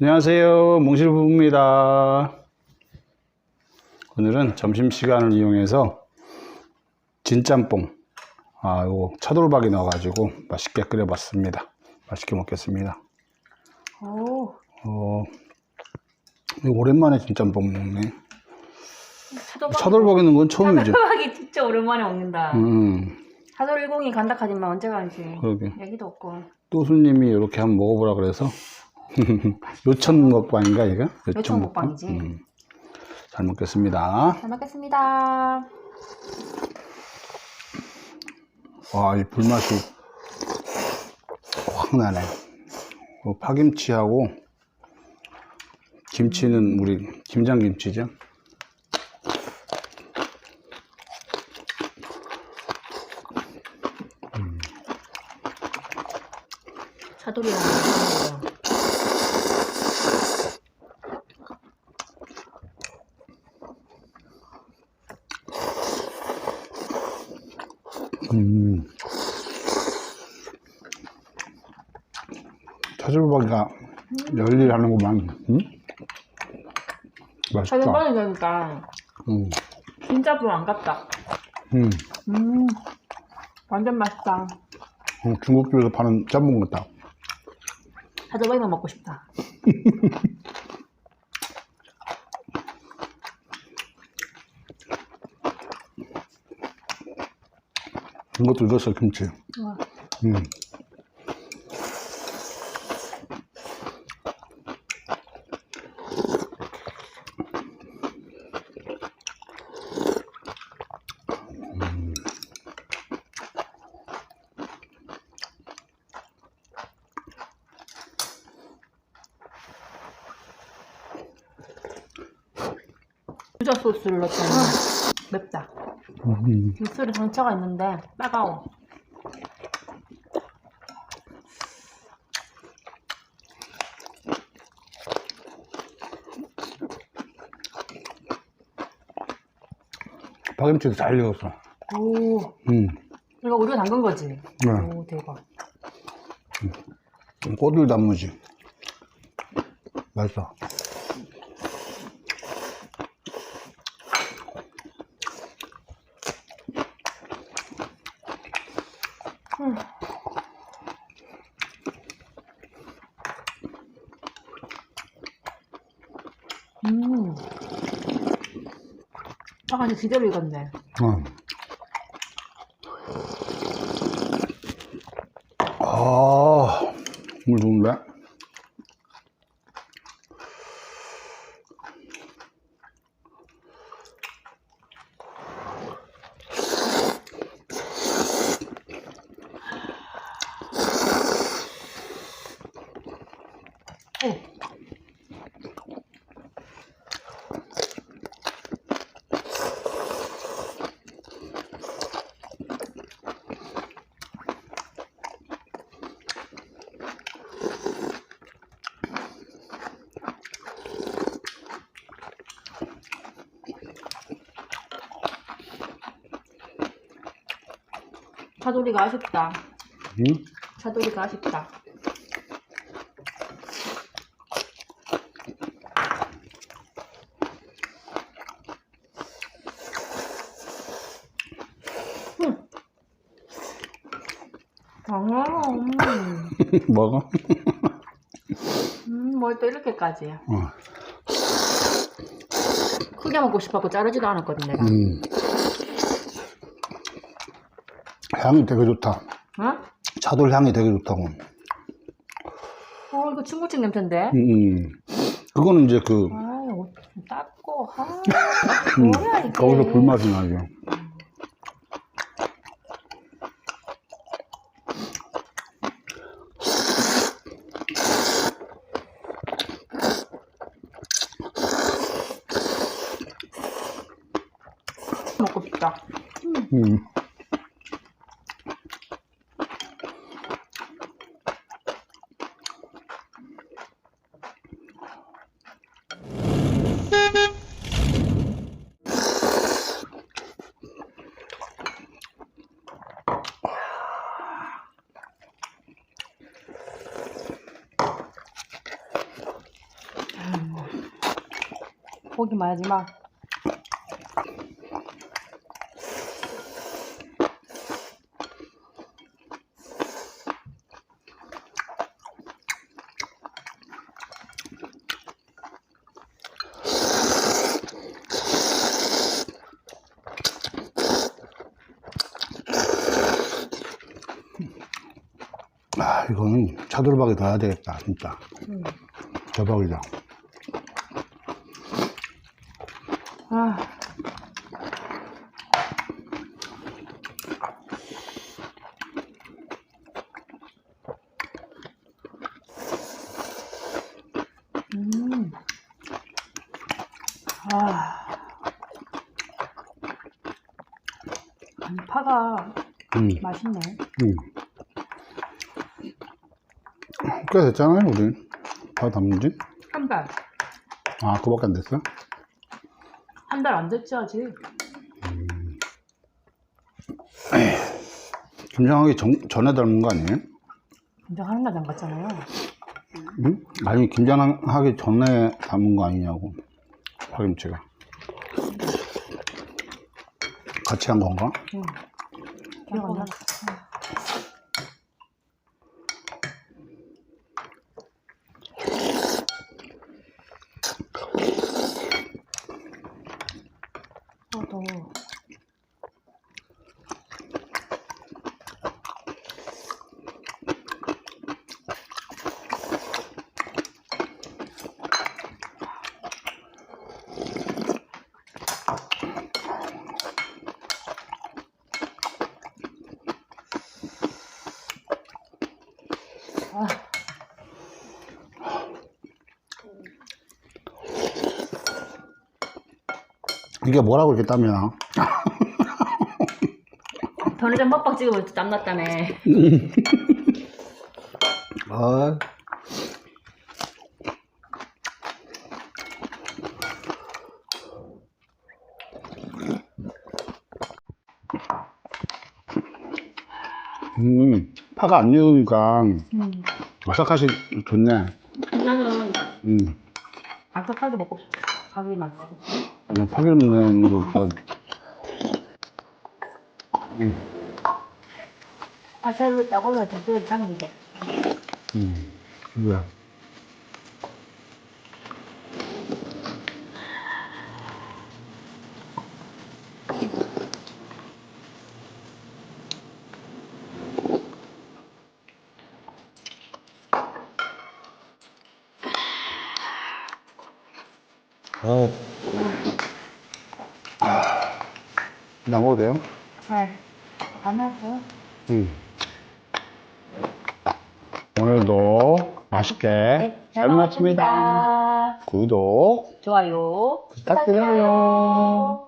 안녕하세요. 몽실부부입니다. 오늘은 점심시간을 이용해서 진짬뽕, 아, 요거 차돌박이 넣어 가지고 맛있게 끓여 봤습니다. 맛있게 먹겠습니다. 오, 어, 오랜만에 진짬뽕 먹네. 차돌박. 차돌박이 넣은 건 처음이죠. 차돌박이 진짜 오랜만에 먹는다. 음, 차돌 10이 간다 하지만 언제 가지? 그러게. 얘기도 없고. 또 손님이 이렇게 한번 먹어보라 그래서. 요천 먹방인가, 이거? 요천 먹방이지. 음. 잘 먹겠습니다. 잘 먹겠습니다. 와, 이 불맛이 확 나네. 어, 파김치하고 김치는 우리 김장김치죠. 차돌이랑 먹는 거. 음. 차돌박이가 열일하는구만. 음? 맛있다. 차돌박이 되니까 음. 진짜 별로 안 같다. 음. 음, 완전 맛있다. 음, 중국집에서 파는 짬뽕 같다. 차돌박이만 먹고 싶다. 이것도 익었어, 김치. 와, 음. 유자 소스를 넣었더니 맵다. 음. 육수에 상처가 있는데 따가워. 파김치도 잘 익었어. 오, 음. 이거 우리가 담근 거지? 네. 오, 대박. 꼬들 단무지. 맛있어. 음. 아, 근데 제대로 익었네. 어. 차돌이가 아쉽다. 응? 차돌이가 아쉽다. 아, 음, 먹어? 음, 뭘 또 이렇게까지. 어. 크게 먹고 싶었고 자르지도 않았거든, 내가. 음. 향이 되게 좋다. 어? 차돌 향이 되게 좋다고. 어, 이거 중국집 냄새인데? 음, 음. 그거는 이제 그, 아유, 닦고, 아, 뭐야, 이게. 거기서 불맛이 나죠. 맛있다. 음. 고기 마지막 이거는 차돌박이 더 해야 되겠다, 진짜. 음. 대박이다. 아. 음. 아. 파가 음, 맛있네. 음. 꽤 됐잖아요, 우리. 다 담은 지? 한 달. 아, 그밖에 안 됐어? 한 달 안 됐지, 아직. 김장하기 전, 전에 닮은 거 아니에요? 근데 하는 날 담갔잖아요. 응? 아니, 김장하기 전에 담은 거 아니냐고. 파김치가. 같이 한 건가? 응. 기억 안 나. 어, 더워. 아, 이게 뭐라고 이렇게 땀이야? 편의점 먹방 찍으면 땀났다며. 아, 음, 파가 안 익으니까 음. 아삭하시 좋네. 나는 음, 아삭하게 먹고 가기 맛있어. 파기름는 것보다 파살을 따고는 대표를 당기게. 음, 뭐야? 어. 나 먹어도 돼요? 네. 안 했어요? 음. 오늘도 맛있게 잘 먹었습니다. 구독 좋아요. 부탁드려요.